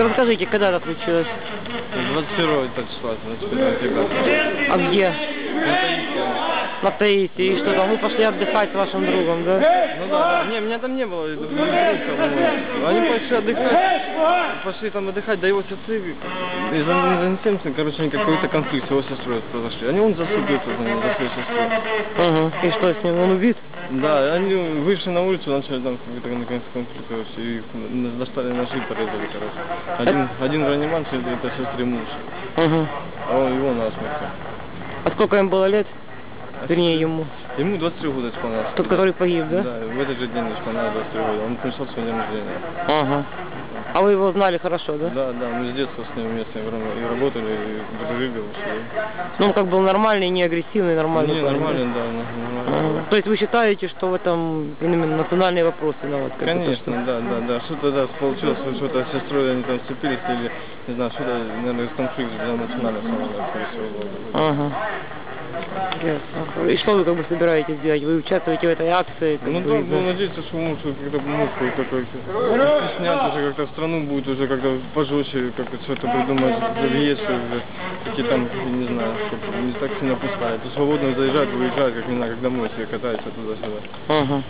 Расскажите, когда это случилось? 21 числа, 21 октября. А где? На Таити. И что там? Вы пошли отдыхать с вашим другом, да? Ну да, да. Не, меня там не было. думаю, ну, Они пошли отдыхать. Пошли там отдыхать, да его сестры из-за незанятости, короче, они какой-то конфликт с его сестрой произошли. Они он заступился за нее, за свою сестру. Ага. И что с ним? Он убит? Да, они вышли на улицу, начали там какой-то наконец конфликт, короче, и достали ножи, порезали, короче. Один, один в реанимации, это сестры муж, Ага. а он его насмерть. А сколько им было лет? Вернее, ему. Ему 23 года исполнялось. Тот, который погиб, да? Да, в этот же день исполнялось 23 года. Он пришел свой день рождения. Ага. А вы его знали хорошо, да? Да, да, мы с детства с ним вместе и работали, и дружили. Ну, он как был нормальный, не агрессивный, нормальный. Не, парень, да? нормально, да, Ага. То есть вы считаете, что в этом именно национальные вопросы бы, то, Конечно, что- да, да, да. Что-то да, получилось, что-то с сестрой они там сцепились, или, не знаю, что-то, наверное, конфликт за национальное самое, скорее всего, был. Ага. Ясно. И что вы как бы собираетесь делать? Вы участвуете в этой акции? как Ну бы, да, да? будем надеяться, что муж как-то муж будет такой стесняться уже как-то страну будет уже как-то пожестче, как-то что-то придумать, въезд уже, какие там, не знаю, чтобы не так сильно пускать. То свободно заезжать, выезжать, как не знаю, как домой себе катается туда-сюда. Ага.